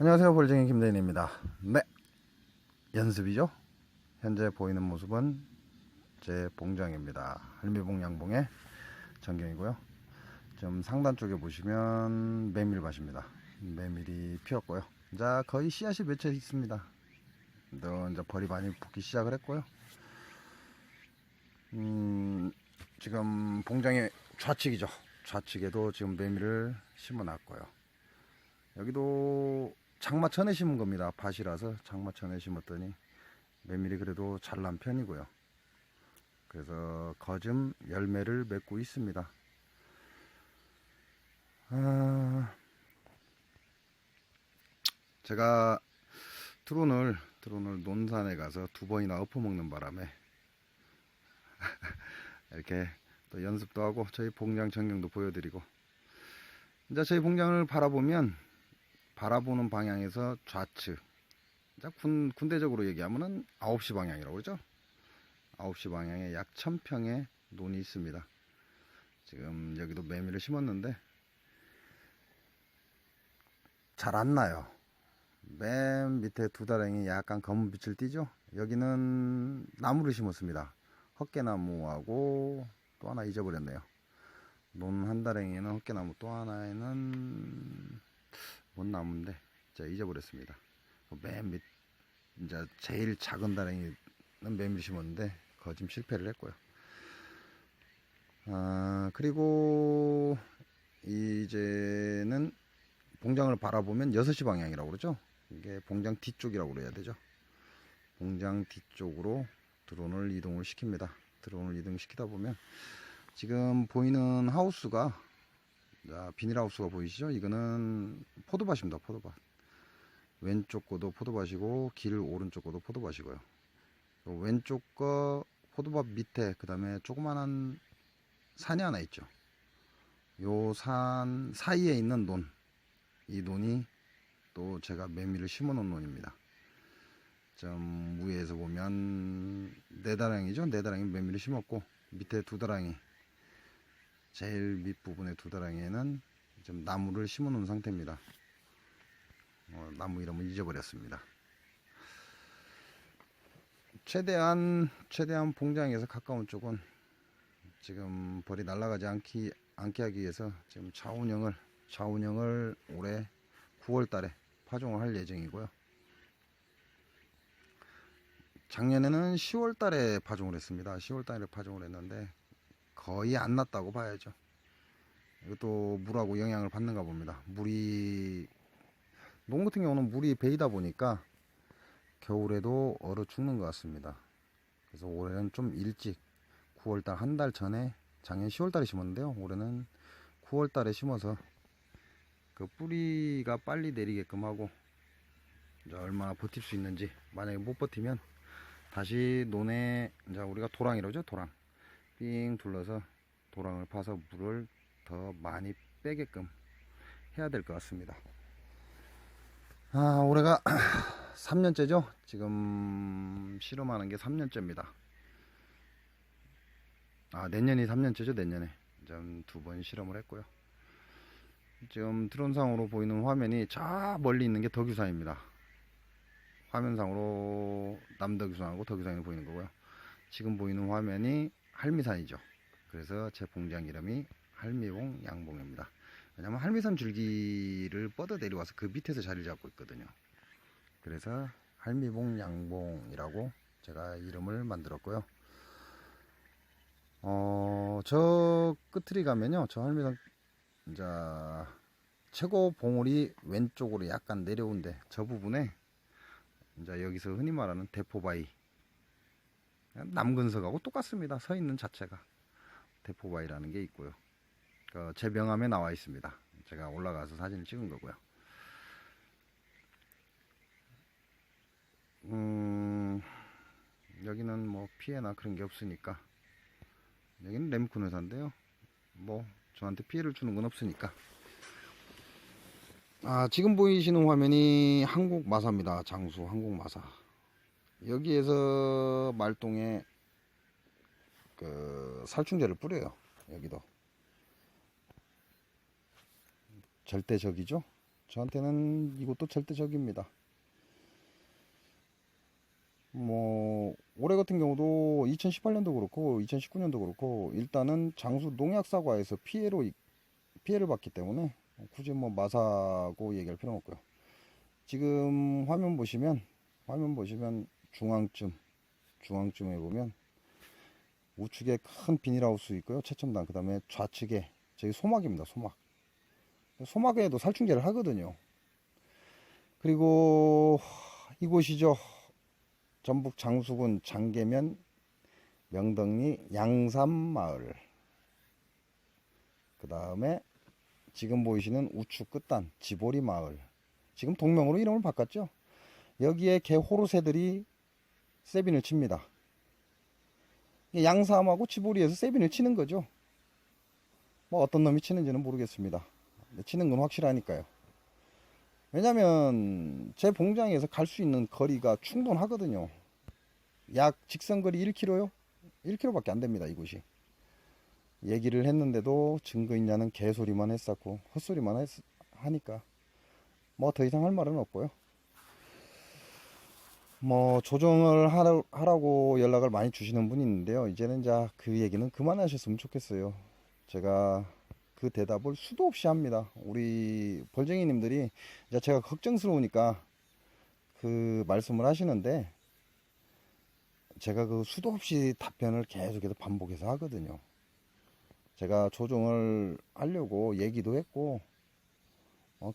안녕하세요. 볼쟁이 김대인입니다. 네. 연습이죠? 현재 보이는 모습은 제 봉장입니다. 할미봉 양봉의 전경이고요. 좀 상단 쪽에 보시면 메밀밭입니다. 메밀이 피었고요. 자 거의 씨앗이 맺혀 있습니다. 또 이제 벌이 많이 붙기 시작을 했고요. 음 지금 봉장의 좌측이죠. 좌측에도 지금 메밀을 심어 놨고요. 여기도 장마천에 심은 겁니다. 밭이라서 장마천에 심었더니 메밀이 그래도 잘 난 편이고요. 그래서 거즘 열매를 맺고 있습니다. 아, 제가 드론을 드론을 논산에 가서 두 번이나 엎어먹는 바람에 이렇게 또 연습도 하고 저희 봉장 전경도 보여드리고 이제 저희 봉장을 바라보면 바라보는 방향에서 좌측. 자, 군, 군대적으로 얘기하면은 9시 방향이라고 그러죠? 9시 방향에 약 1000평의 논이 있습니다. 지금 여기도 메밀을 심었는데 잘 안 나요. 맨 밑에 두 다랭이 약간 검은 빛을 띠죠? 여기는 나무를 심었습니다. 헛개나무하고 또 하나 잊어버렸네요. 논 한 다랭이는 헛개나무 또 하나에는 뭔 나무인데 제가 잊어버렸습니다. 맨 밑, 이제 제일 작은 다랭이는 메밀 심었는데 거짐 실패를 했고요. 아, 그리고 이제는 봉장을 바라보면 6시 방향이라고 그러죠. 이게 봉장 뒤쪽이라고 그래야 되죠. 봉장 뒤쪽으로 드론을 이동을 시킵니다. 드론을 이동시키다 보면 지금 보이는 하우스가 자, 비닐하우스가 보이시죠? 이거는 포도밭입니다. 포도밭. 왼쪽 거도 포도밭이고 길 오른쪽 거도 포도밭이고요. 요 왼쪽 거 포도밭 밑에 그 다음에 조그만한 산이 하나 있죠. 요 산 사이에 있는 논. 이 논이 또 제가 메밀을 심어 놓은 논입니다. 좀 위에서 보면 네 다랑이죠. 네 다랑이 메밀을 심었고 밑에 두 다랑이 제일 밑부분의 두 다랑이에는 좀 나무를 심어 놓은 상태입니다. 어, 나무 이름을 잊어버렸습니다. 최대한 최대한 봉장에서 가까운 쪽은 지금 벌이 날아가지 않기 않게 하기 위해서 지금 좌운형을 좌운형을 올해 9월달에 파종을 할 예정이고요. 작년에는 10월달에 파종을 했습니다. 10월달에 파종을 했는데 거의 안 났다고 봐야죠. 이것도 물하고 영향을 받는가 봅니다. 물이 농 같은 경우는 물이 베이다 보니까 겨울에도 얼어 죽는 것 같습니다. 그래서 올해는 좀 일찍 9월달 한 달 전에 작년 10월달에 심었는데요. 올해는 9월달에 심어서 그 뿌리가 빨리 내리게끔 하고 이제 얼마나 버틸 수 있는지 만약에 못 버티면 다시 논에 이제 우리가 도랑이라죠 도랑 삥 둘러서 도랑을 파서 물을 더 많이 빼게끔 해야 될 것 같습니다. 아, 올해가 3년째죠? 지금 실험하는 게 3년째입니다. 아, 내년이 3년째죠, 내년에. 좀 두 번 실험을 했고요. 지금 드론상으로 보이는 화면이 저 멀리 있는 게 덕유산입니다. 화면상으로 남덕유산하고 덕유산이 보이는 거고요. 지금 보이는 화면이 할미산이죠. 그래서 제 봉장 이름이 할미봉 양봉입니다. 왜냐면 할미산 줄기를 뻗어 내려와서 그 밑에서 자리를 잡고 있거든요. 그래서 할미봉 양봉이라고 제가 이름을 만들었고요. 어, 저 끝을이 가면요. 저 할미산 이제 최고 봉우리 왼쪽으로 약간 내려온데 저 부분에 이제 여기서 흔히 말하는 대포바위 남근석하고 똑같습니다. 서 있는 자체가 대포바위라는 게 있고요. 그제 명함에 나와 있습니다. 제가 올라가서 사진을 찍은 거고요. 음, 여기는 뭐 피해나 그런 게 없으니까 여기는 램쿤 회사인데요. 뭐 저한테 피해를 주는 건 없으니까. 아, 지금 보이시는 화면이 한국 마사입니다. 장수 한국 마사. 여기에서 말똥에 그 살충제를 뿌려요. 여기도 절대적이죠. 저한테는 이것도 절대적입니다. 뭐 올해 같은 경우도 2018년도 그렇고 2019년도 그렇고 일단은 장수 농약 사과에서 피해로 피해를 봤기 때문에 굳이 뭐 마사고 얘기할 필요는 없고요. 지금 화면 보시면 화면 보시면 중앙쯤 중앙쯤에 보면 우측에 큰 비닐하우스 있고요. 최첨단 그 다음에 좌측에 저기 소막입니다. 소막 소막에도 살충제를 하거든요. 그리고 이곳이죠. 전북 장수군 장계면 명덕리 양산마을 그 다음에 지금 보이시는 우측 끝단 지보리 마을 지금 동명으로 이름을 바꿨죠 여기에 개 호루새들이 세빈을 칩니다 양삼하고 지보리에서 세빈을 치는 거죠 뭐 어떤 놈이 치는지는 모르겠습니다 치는 건 확실하니까요 왜냐면 제 봉장에서 갈 수 있는 거리가 충분하거든요. 약 직선 거리 1km요? 1km밖에 안 됩니다, 이곳이. 얘기를 했는데도 증거 있냐는 개소리만 했었고 헛소리만 했, 하니까 뭐 더 이상 할 말은 없고요. 뭐 조정을 하라, 하라고 연락을 많이 주시는 분이 있는데요. 이제는 자 그 얘기는 그만하셨으면 좋겠어요. 제가 그 대답을 수도 없이 합니다. 우리 벌쟁이님들이 이제 제가 걱정스러우니까 그 말씀을 하시는데 제가 그 수도 없이 답변을 계속해서 반복해서 하거든요. 제가 조정을 하려고 얘기도 했고 어,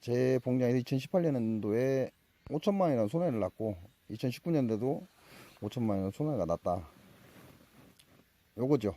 제 봉장에서 2018년도에 5천만 원이라는 손해를 났고 2019년도에도 5천만 원이라는 손해가 났다. 요거죠.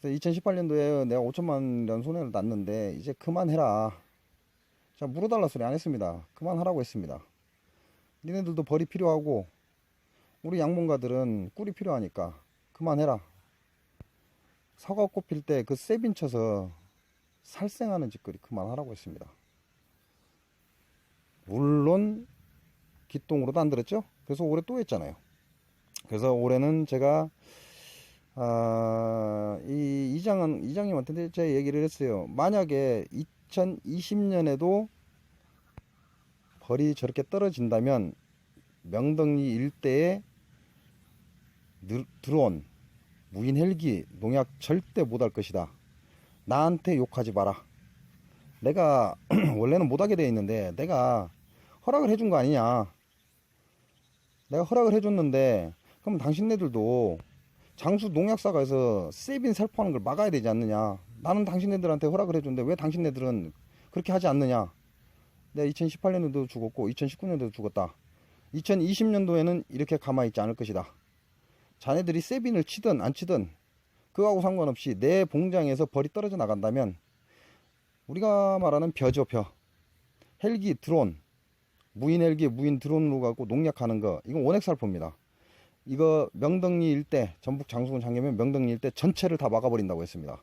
그래서 2018년도에 내가 5천만 원이라는 손해를 났는데 이제 그만해라. 자 물어달라 소리 안 했습니다. 그만하라고 했습니다. 니네들도 벌이 필요하고 우리 양봉가들은 꿀이 필요하니까 그만해라. 사과 꽃 필 때 그 세빈 쳐서 살생하는 짓거리 그만하라고 했습니다. 물론 기똥으로도 안 들었죠. 그래서 올해 또 했잖아요. 그래서 올해는 제가 아, 이 이장은 이장님한테 제가 얘기를 했어요. 만약에 2020년에도 벌이 저렇게 떨어진다면 명덕리 일대에 늘, 들어온 무인 헬기 농약 절대 못할 것이다. 나한테 욕하지 마라. 내가 원래는 못하게 돼 있는데 내가 허락을 해준 거 아니냐. 내가 허락을 해줬는데 그럼 당신네들도 장수 농약사가에서 세빈 살포하는 걸 막아야 되지 않느냐. 나는 당신네들한테 허락을 해줬는데 왜 당신네들은 그렇게 하지 않느냐. 내가 2018년도도 죽었고 2019년도도 죽었다. 2020년도에는 이렇게 가만히 있지 않을 것이다. 자네들이 세빈을 치든 안 치든 그거하고 상관없이 내 봉장에서 벌이 떨어져 나간다면 우리가 말하는 벼죠 벼. 헬기 드론 무인 헬기 무인 드론으로 가고 농약하는 거 이건 원액살포입니다. 이거 명덕리 일대 전북 장수군 장계면 명덕리 일대 전체를 다 막아버린다고 했습니다.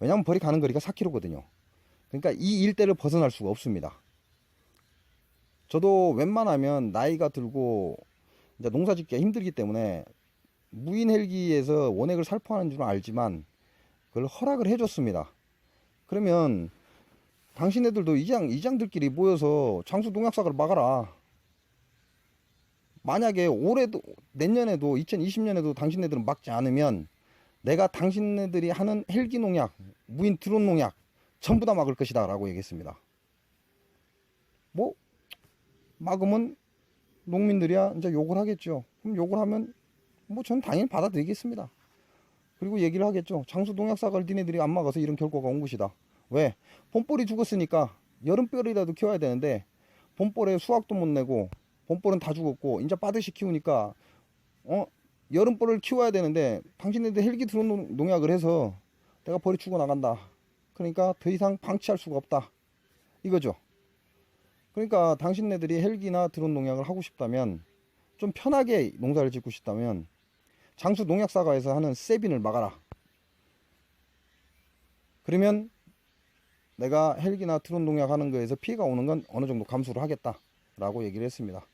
왜냐하면 벌이 가는 거리가 4km거든요. 그러니까 이 일대를 벗어날 수가 없습니다. 저도 웬만하면 나이가 들고 이제 농사 짓기가 힘들기 때문에 무인 헬기에서 원액을 살포하는 줄은 알지만 그걸 허락을 해줬습니다. 그러면 당신네들도 이장 이장들끼리 모여서 장수 농약사를 막아라. 만약에 올해도 내년에도 2020년에도 당신네들은 막지 않으면 내가 당신네들이 하는 헬기 농약, 무인 드론 농약 전부 다 막을 것이다 라고 얘기했습니다. 뭐 막으면 농민들이야 이제 욕을 하겠죠. 그럼 욕을 하면 뭐 전 당연히 받아들이겠습니다. 그리고 얘기를 하겠죠. 장수 농약 사과를 니네들이 안 막아서 이런 결과가 온 것이다. 왜? 봄벌이 죽었으니까 여름벌이라도 키워야 되는데 봄벌에 수확도 못 내고 봄벌은 다 죽었고 이제 빠듯이 키우니까 어 여름벌을 키워야 되는데 당신네들 헬기 드론 농약을 해서 내가 벌이 죽어 나간다. 그러니까 더 이상 방치할 수가 없다. 이거죠. 그러니까 당신네들이 헬기나 드론 농약을 하고 싶다면 좀 편하게 농사를 짓고 싶다면 장수 농약사과에서 하는 세빈을 막아라. 그러면 내가 헬기나 드론 농약 하는 거에서 피해가 오는 건 어느 정도 감수를 하겠다. 라고 얘기를 했습니다.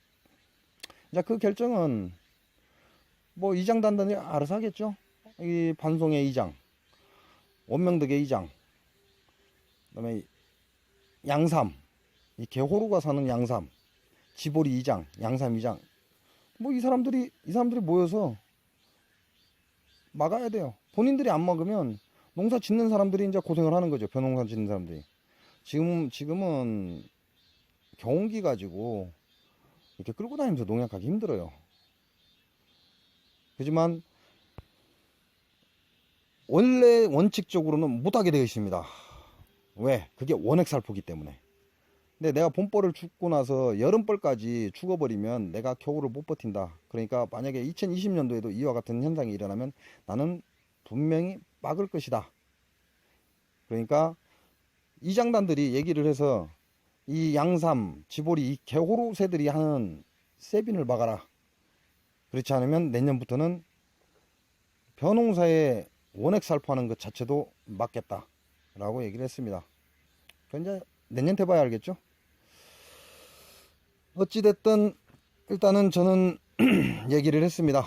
자, 그 결정은 뭐 이장 단단히 알아서 하겠죠. 이 반송의 이장, 원명덕의 이장, 그다음에 양삼, 이 개호루가 사는 양삼, 지보리 2장, 양삼 2장. 뭐 이 사람들이 이 사람들이 모여서 막아야 돼요. 본인들이 안 막으면 농사 짓는 사람들이 이제 고생을 하는 거죠. 벼농사 짓는 사람들이. 지금 지금은 경운기 가지고 이렇게 끌고 다니면서 농약하기 힘들어요. 하지만 원래 원칙적으로는 못하게 되어 있습니다. 왜? 그게 원액살포기 때문에. 근데 내가 봄벌을 죽고 나서 여름벌까지 죽어버리면 내가 겨울을 못 버틴다. 그러니까 만약에 2020년도에도 이와 같은 현상이 일어나면 나는 분명히 막을 것이다. 그러니까 이 장단들이 얘기를 해서 이 양삼, 지보리, 이 개호로 새들이 하는 세빈을 막아라. 그렇지 않으면 내년부터는 벼농사에 원액 살포하는 것 자체도 막겠다. 라고 얘기를 했습니다. 그 이제 내년 돼 봐야 알겠죠? 어찌됐든 일단은 저는 얘기를 했습니다.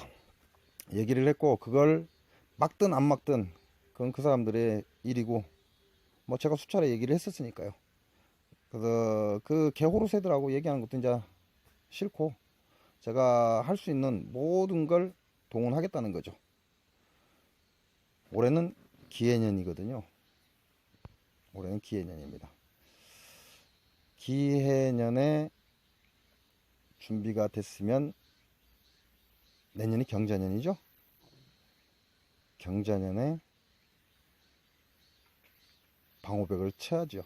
얘기를 했고 그걸 막든 안 막든 그건 그 사람들의 일이고 뭐 제가 수차례 얘기를 했었으니까요. 그래서 그 개호루새들하고 얘기하는 것도 이제 싫고 제가 할 수 있는 모든 걸 동원하겠다는 거죠. 올해는 기해년이거든요. 올해는 기해년입니다. 기해년에 준비가 됐으면 내년이 경자년이죠. 경자년에 방호백을 쳐야죠.